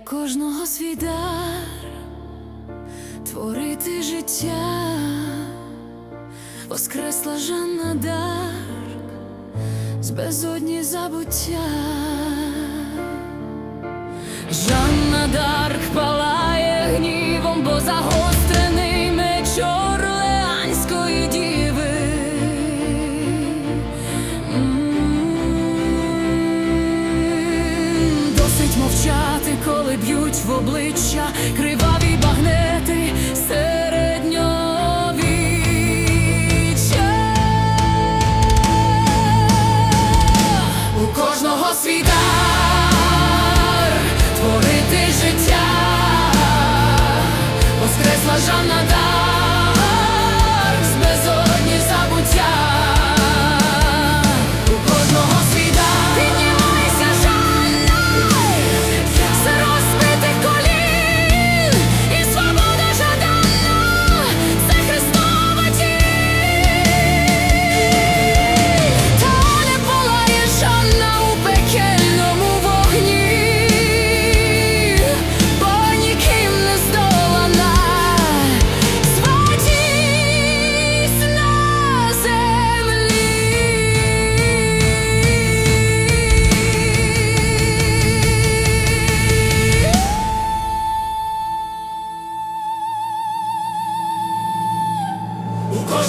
кожного свій дар творити життя, воскресла Жанна Дарк з безодні забуття. Жанна Дарк в обличчя криваві багнети середньовіччя. У кожного світа творити життя, воскресла Жанна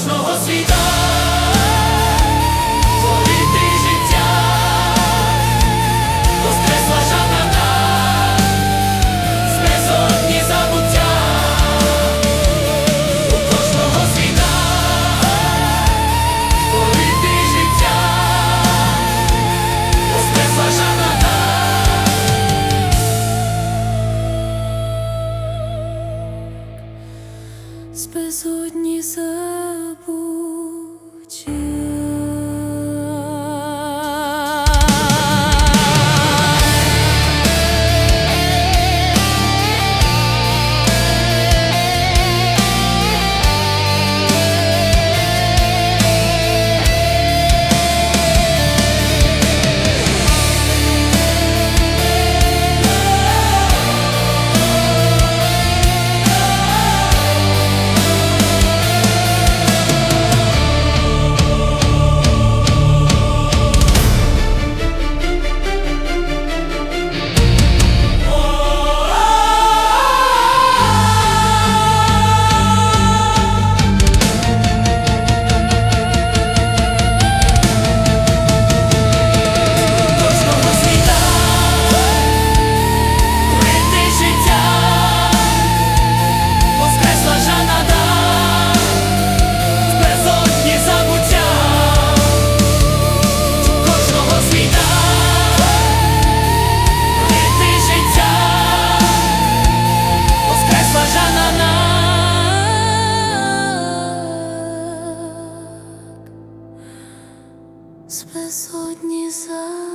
кожного світа, творити життя, воскресла жадана, спресотні забуття, у кожного світа, творити життя, воскресла жадана. Спесотні. 不 Безодні за